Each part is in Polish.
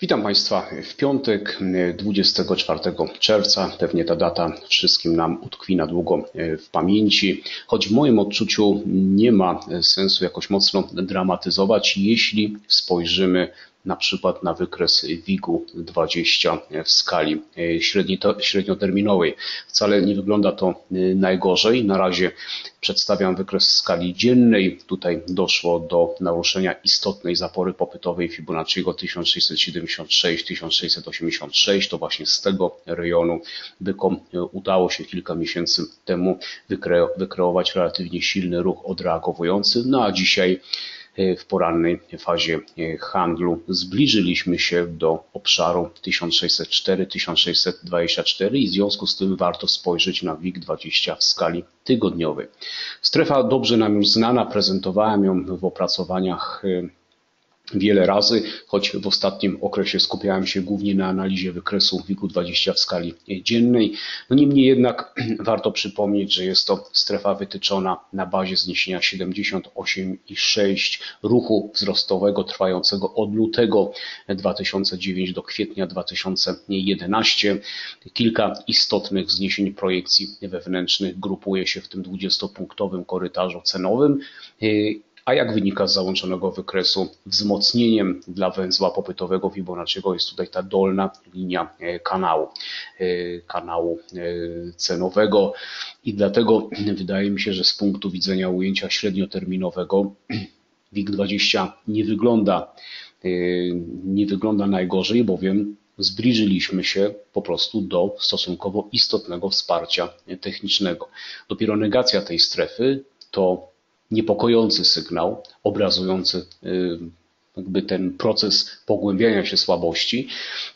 Witam Państwa w piątek 24 czerwca. Pewnie ta data wszystkim nam utkwi na długo w pamięci, choć w moim odczuciu nie ma sensu jakoś mocno dramatyzować, jeśli spojrzymy na przykład na wykres WIG-u 20 w skali średnioterminowej. Wcale nie wygląda to najgorzej. Na razie przedstawiam wykres w skali dziennej. Tutaj doszło do naruszenia istotnej zapory popytowej Fibonacciego 1676-1686. To właśnie z tego rejonu bykom udało się kilka miesięcy temu wykreować relatywnie silny ruch odreagowujący. No a dzisiaj w porannej fazie handlu zbliżyliśmy się do obszaru 1604-1624 i w związku z tym warto spojrzeć na WIG20 w skali tygodniowej. Strefa dobrze nam już znana, prezentowałem ją w opracowaniach wiele razy, choć w ostatnim okresie skupiałem się głównie na analizie wykresu WIG-20 w skali dziennej. No niemniej jednak warto przypomnieć, że jest to strefa wytyczona na bazie zniesienia 78,6 ruchu wzrostowego trwającego od lutego 2009 do kwietnia 2011. Kilka istotnych zniesień projekcji wewnętrznych grupuje się w tym 20-punktowym korytarzu cenowym a jak wynika z załączonego wykresu, wzmocnieniem dla węzła popytowego Fibonacciego jest tutaj ta dolna linia kanału, kanału cenowego i dlatego wydaje mi się, że z punktu widzenia ujęcia średnioterminowego WIG20 nie wygląda, nie wygląda najgorzej, bowiem zbliżyliśmy się po prostu do stosunkowo istotnego wsparcia technicznego. Dopiero negacja tej strefy to niepokojący sygnał obrazujący y, jakby ten proces pogłębiania się słabości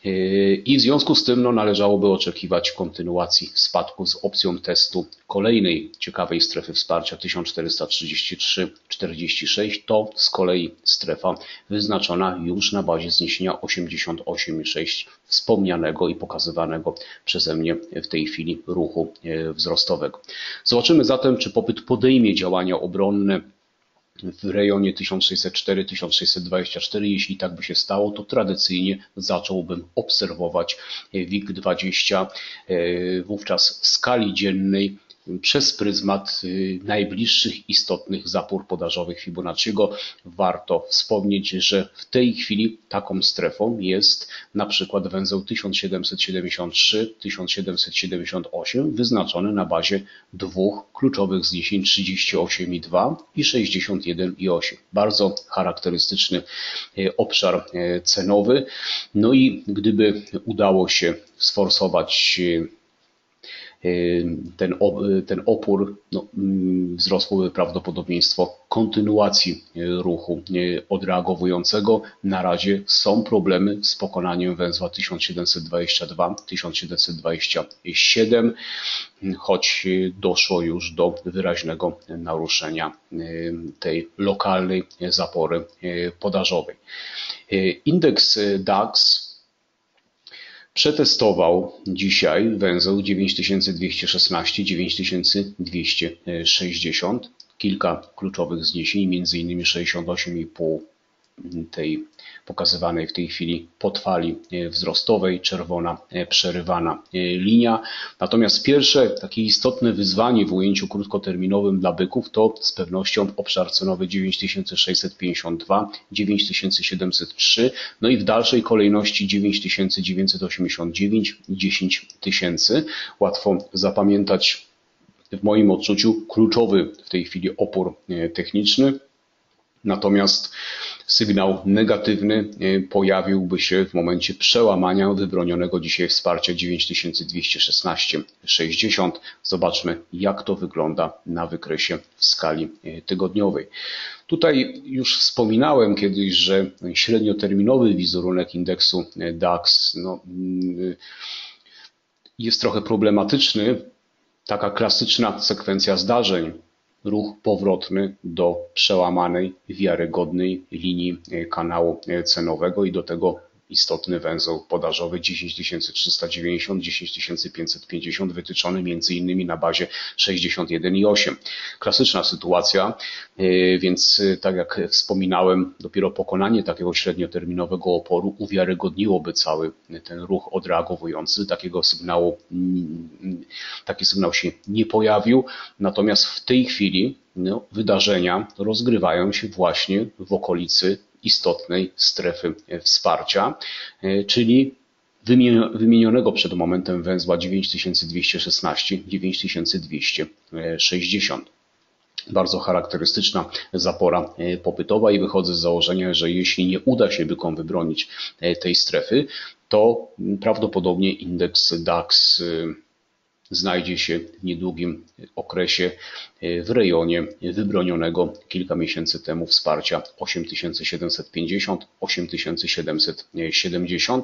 y, i w związku z tym no, należałoby oczekiwać kontynuacji spadku z opcją testu kolejnej ciekawej strefy wsparcia 1433-46 to z kolei strefa wyznaczona już na bazie zniesienia 88,6 wspomnianego i pokazywanego przeze mnie w tej chwili ruchu y, wzrostowego. Zobaczymy zatem, czy popyt podejmie działania obronne w rejonie 1604-1624. Jeśli tak by się stało, to tradycyjnie zacząłbym obserwować WIG20 e, wówczas w skali dziennej przez pryzmat y, najbliższych istotnych zapór podażowych Fibonacciego. Warto wspomnieć, że w tej chwili taką strefą jest na przykład węzeł 1773-1778 wyznaczony na bazie dwóch kluczowych zniesień 38,2 i 61,8. Bardzo charakterystyczny y, obszar y, cenowy. No i gdyby udało się sforsować ten, ten opór, no, mm, wzrosłoby prawdopodobieństwo kontynuacji ruchu odreagowującego. Na razie są problemy z pokonaniem węzła 1722-1727, choć doszło już do wyraźnego naruszenia tej lokalnej zapory podażowej. Indeks DAX przetestował dzisiaj węzeł 9216-9260, kilka kluczowych zniesień, między innymi 68,5 tej pokazywanej w tej chwili potwali e, wzrostowej, czerwona e, przerywana e, linia. Natomiast pierwsze takie istotne wyzwanie w ujęciu krótkoterminowym dla byków to z pewnością obszar cenowy 9652, 9703, no i w dalszej kolejności 9989 i 10000. Łatwo zapamiętać w moim odczuciu kluczowy w tej chwili opór techniczny. Natomiast sygnał negatywny e, pojawiłby się w momencie przełamania wybronionego dzisiaj wsparcia 9216,60. Zobaczmy, jak to wygląda na wykresie w skali e, tygodniowej. Tutaj już wspominałem kiedyś, że średnioterminowy wizerunek indeksu e, DAX no, mm, jest trochę problematyczny. Taka klasyczna sekwencja zdarzeń ruch powrotny do przełamanej, wiarygodnej linii e, kanału e, cenowego i do tego istotny węzeł podażowy 10390, 10550 wytyczony m.in. na bazie 61,8. Klasyczna sytuacja, e, więc e, tak jak wspominałem, dopiero pokonanie takiego średnioterminowego oporu uwiarygodniłoby cały ten ruch odreagowujący. Takiego sygnału, taki sygnał się nie pojawił, natomiast w tej chwili no, wydarzenia rozgrywają się właśnie w okolicy istotnej strefy wsparcia, e, czyli wymienionego przed momentem węzła 9216-9260. Bardzo charakterystyczna zapora e, popytowa i wychodzę z założenia, że jeśli nie uda się bykom wybronić e, tej strefy, to prawdopodobnie indeks DAX znajdzie się w niedługim okresie e, w rejonie wybronionego kilka miesięcy temu wsparcia 8750-8770.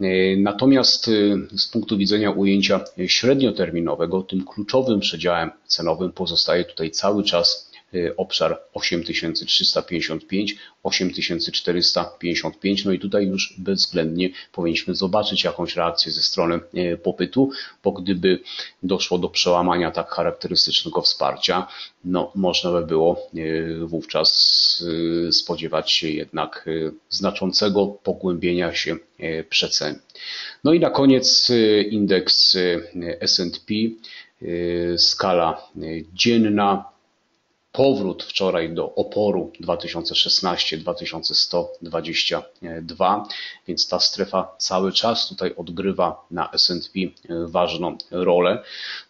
E, natomiast e, z punktu widzenia ujęcia średnioterminowego, tym kluczowym przedziałem cenowym pozostaje tutaj cały czas obszar 8355, 8455. No i tutaj już bezwzględnie powinniśmy zobaczyć jakąś reakcję ze strony y, popytu, bo gdyby doszło do przełamania tak charakterystycznego wsparcia, no można by było y, wówczas spodziewać się jednak znaczącego pogłębienia się przecen. No i na koniec indeks S&P, skala dzienna powrót wczoraj do oporu 2016-2122, więc ta strefa cały czas tutaj odgrywa na S&P ważną rolę.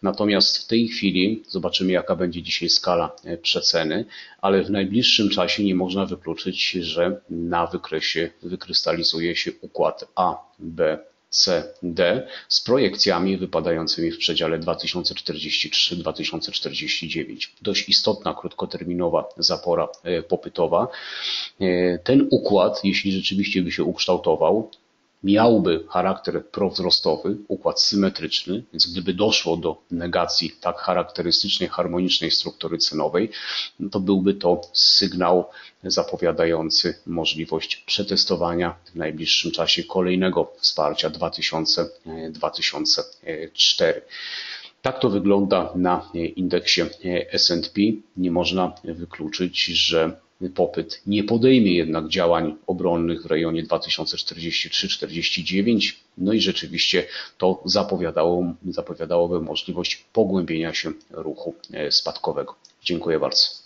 Natomiast w tej chwili zobaczymy jaka będzie dzisiaj skala przeceny, ale w najbliższym czasie nie można wykluczyć, że na wykresie wykrystalizuje się układ A, B, C, D z projekcjami wypadającymi w przedziale 2043-2049. Dość istotna, krótkoterminowa zapora e, popytowa. E, ten układ, jeśli rzeczywiście by się ukształtował, miałby charakter prowzrostowy, układ symetryczny, więc gdyby doszło do negacji tak charakterystycznej, harmonicznej struktury cenowej, no to byłby to sygnał zapowiadający możliwość przetestowania w najbliższym czasie kolejnego wsparcia 2000-2004. Tak to wygląda na indeksie S&P. Nie można wykluczyć, że popyt nie podejmie jednak działań obronnych w rejonie 2043-49. No i rzeczywiście to zapowiadało, zapowiadałoby możliwość pogłębienia się ruchu spadkowego. Dziękuję bardzo.